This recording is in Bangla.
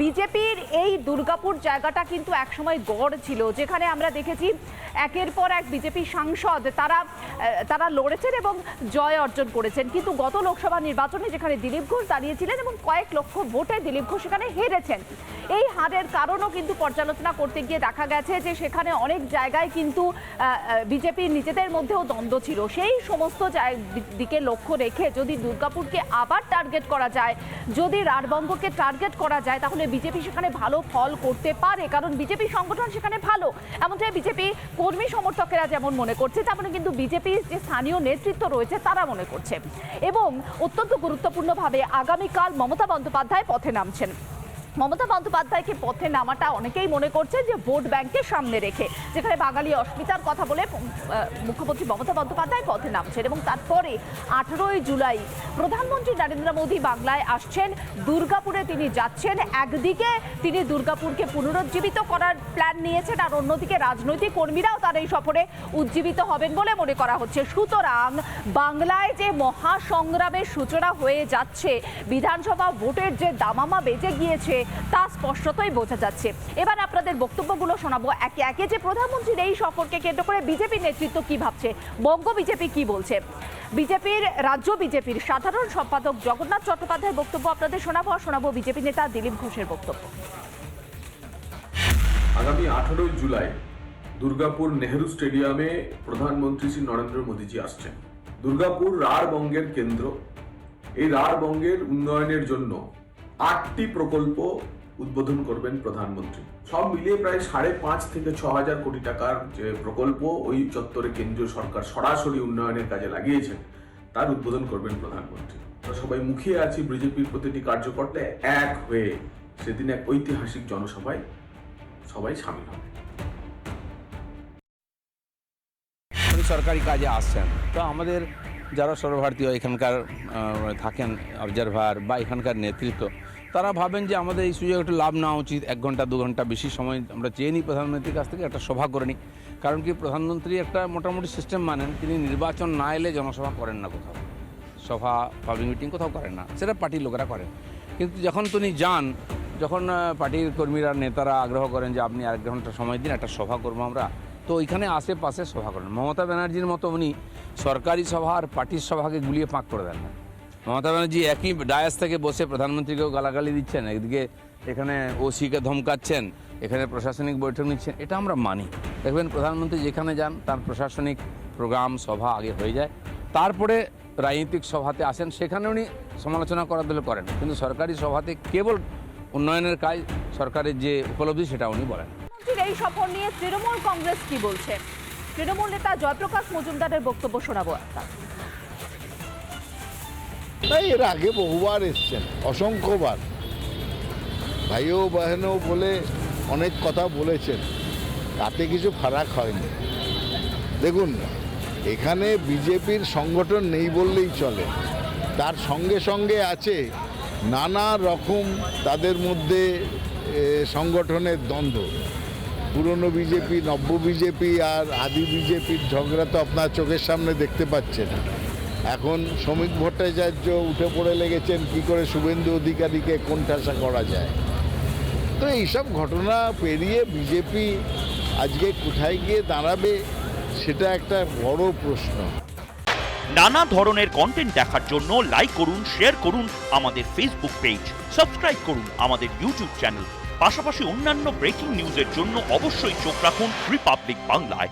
বিজেপির এই দুর্গাপুর জায়গাটা কিন্তু একসময় গড় ছিল, যেখানে আমরা দেখেছি একের পর এক বিজেপি সাংসদ তারা তারা লড়েছেন এবং জয় অর্জন করেছেন। কিন্তু গত লোকসভা নির্বাচনে যেখানে দিলীপ ঘোষ দাঁড়িয়েছিলেন এবং কয়েক লক্ষ ভোটে দিলীপ ঘোষ সেখানে হেরেছেন। এই হারের কারণও কিন্তু পর্যালোচনা করতে গিয়ে দেখা গেছে যে সেখানে অনেক জায়গায় কিন্তু বিজেপির নিজেদের মধ্যেও দ্বন্দ্ব ছিল। সেই সমস্ত দিকে লক্ষ্য রেখে যদি দুর্গাপুরকে আবার টার্গেট করা যায়, যদি রাঢ়বঙ্গকে টার্গেট করা যায়, তাহলে বিজেপি সেখানে ভালো ফল করতে পারে, কারণ বিজেপি সংগঠন সেখানে ভালো। এমনটাই বিজেপি কর্মী সমর্থকেরা যেমন মনে করছে তেমন কিন্তু বিজেপির যে স্থানীয় নেতৃত্ব রয়েছে, তারা মনে করছে। এবং অত্যন্ত গুরুত্বপূর্ণভাবে আগামীকাল মমতা বন্দ্যোপাধ্যায় পথে নামছেন। মমতা বন্দ্যোপাধ্যায়কে পথে নামাটা অনেকেই মনে করছে যে ভোট ব্যাংককে সামনে রেখে। যেখানে বাঙালি অস্মিতার কথা বলে মুখ্যমন্ত্রী মমতা বন্দ্যোপাধ্যায় পথে নামছেন এবং তারপরে আঠেরোই জুলাই প্রধানমন্ত্রী নরেন্দ্র মোদী বাংলায় আসছেন। দুর্গাপুরে তিনি যাচ্ছেন। একদিকে তিনি দুর্গাপুরকে পুনরুজ্জীবিত করার প্ল্যান নিয়েছেন আর অন্যদিকে রাজনৈতিক কর্মীরাও তার এই সফরে উজ্জীবিত হবেন বলে মনে করা হচ্ছে। সুতরাং বাংলায় যে মহাসংগ্রামের সূচনা হয়ে যাচ্ছে, বিধানসভা ভোটের যে দামামা বেজে গিয়েছে তা স্পষ্টতই বোঝা যাচ্ছে। এবার আপনাদের বক্তব্যগুলো শোনাবো একে একে। যে প্রধানমন্ত্রীর এই সফরকে কেন্দ্র করে বিজেপি নেতৃত্ব কি ভাবছে? বঙ্গ বিজেপি কি বলছে? বিজেপির রাজ্য বিজেপির সাধারণ সম্পাদক জগন্নাথ চট্টোপাধ্যায়ের বক্তব্য আপনাদের শোনাবো আর শোনাবো বিজেপি নেতা দিলীপ ঘোষের বক্তব্য। আগামী আঠারোই জুলাই দুর্গাপুর নেহেরু স্টেডিয়ামে প্রধানমন্ত্রী শ্রী নরেন্দ্র মোদীজি আসছেন। দুর্গাপুর রাঢ়বঙ্গের কেন্দ্র। এই রাঢ়বঙ্গের উন্নয়নের জন্য আটটি প্রকল্প উদ্বোধন করবেন প্রধানমন্ত্রী। সব মিলিয়ে প্রায় সাড়ে পাঁচ থেকে ছ হাজার কোটি টাকার যে প্রকল্প, ওই চত্বরে কেন্দ্রীয় সরকার সরাসরি উন্নয়নের কাজে লাগিয়েছেন, তার উদ্বোধন করবেন প্রধানমন্ত্রী। সবাই মুখিয়ে আছি, বিজেপির প্রতিটি কার্যকর্তা এক হয়ে, সেদিন এক ঐতিহাসিক জনসভায় সবাই সামিল হবে। সরকারি কাজে আসছেন। তো আমাদের যারা সর্বভারতীয় এখানকার থাকেন অবজারভার বা এখানকার নেতৃত্ব তারা ভাবেন যে আমাদের এই সুযোগ একটু লাভ নেওয়া উচিত, এক ঘণ্টা, দু ঘণ্টা বেশি সময় আমরা চেয়ে নিই প্রধানমন্ত্রীর কাছ থেকে, একটা সভা করে নিই। কারণ কি প্রধানমন্ত্রী একটা মোটামুটি সিস্টেম মানেন, তিনি নির্বাচন না এলে জনসভা করেন না কোথাও। সভা পাবলিক মিটিং কোথাও করেন না, সেটা পার্টির লোকেরা করেন। কিন্তু যখন তিনি যান, যখন পার্টির কর্মীরা, নেতারা আগ্রহ করেন যে আপনি এক ঘণ্টা সময় দিন, একটা সভা করব আমরা, তো ওইখানে আশেপাশে সভা করেন। মমতা ব্যানার্জির মতো উনি সরকারি সভা আর পার্টির সভাকে গুলিয়ে পাক করে দেন না। মমতা ব্যানার্জি একই ডায়াস থেকে বসে প্রধানমন্ত্রীকেও গালাগালি দিচ্ছেন একদিকে এখানে ওসিকে ধমকাচ্ছেন, এখানে প্রশাসনিক বৈঠক নিচ্ছেন, এটা আমরা মানি। দেখবেন প্রধানমন্ত্রী যেখানে যান, তার প্রশাসনিক প্রোগ্রাম, সভা আগে হয়ে যায়। তারপরে রাজনৈতিক সভাতে আসেন, সেখানে উনি সমালোচনা করার দিলে করেন কিন্তু সরকারি সভাতে কেবল উন্নয়নের কাজ, সরকারের যে উপলব্ধি, সেটা উনি বলেন। এই সফর নিয়ে তৃণমূল কংগ্রেস কি বলছে? তৃণমূল নেতা জয়প্রকাশ মজুমদারের বক্তব্য শোনাবো তাই এর আগে বহুবার এসছেন, অসংখ্যবার। ভাইও বহেনও বলে অনেক কথা বলেছেন, তাতে কিছু ফারাক হয়নি। দেখুন, এখানে বিজেপির সংগঠন নেই বললেই চলে। তার সঙ্গে সঙ্গে আছে নানা রকম তাদের মধ্যে সংগঠনের দ্বন্দ্ব। পুরনো বিজেপি, নব্য বিজেপি আর আদি বিজেপির ঝগড়া তো আপনার চোখের সামনে দেখতে পাচ্ছেন। এখন শ্রমিক ভট্টাচার্য উঠে পড়ে লেগেছেন, কি করে শুভেন্দু অধিকারীকে কোণঠাসা করা যায়? তো এইসব ঘটনা পেরিয়ে বিজেপি আজকে কোথায় গিয়ে দাঁড়াবে, সেটা একটা বড় প্রশ্ন। নানা ধরনের কন্টেন্ট দেখার জন্য লাইক করুন শেয়ার করুন আমাদের ফেসবুক পেজ সাবস্ক্রাইব করুন আমাদের ইউটিউব চ্যানেল পাশাপাশি অন্যান্য ব্রেকিং নিউজের জন্য অবশ্যই চোখ রাখুন রিপাবলিক বাংলায়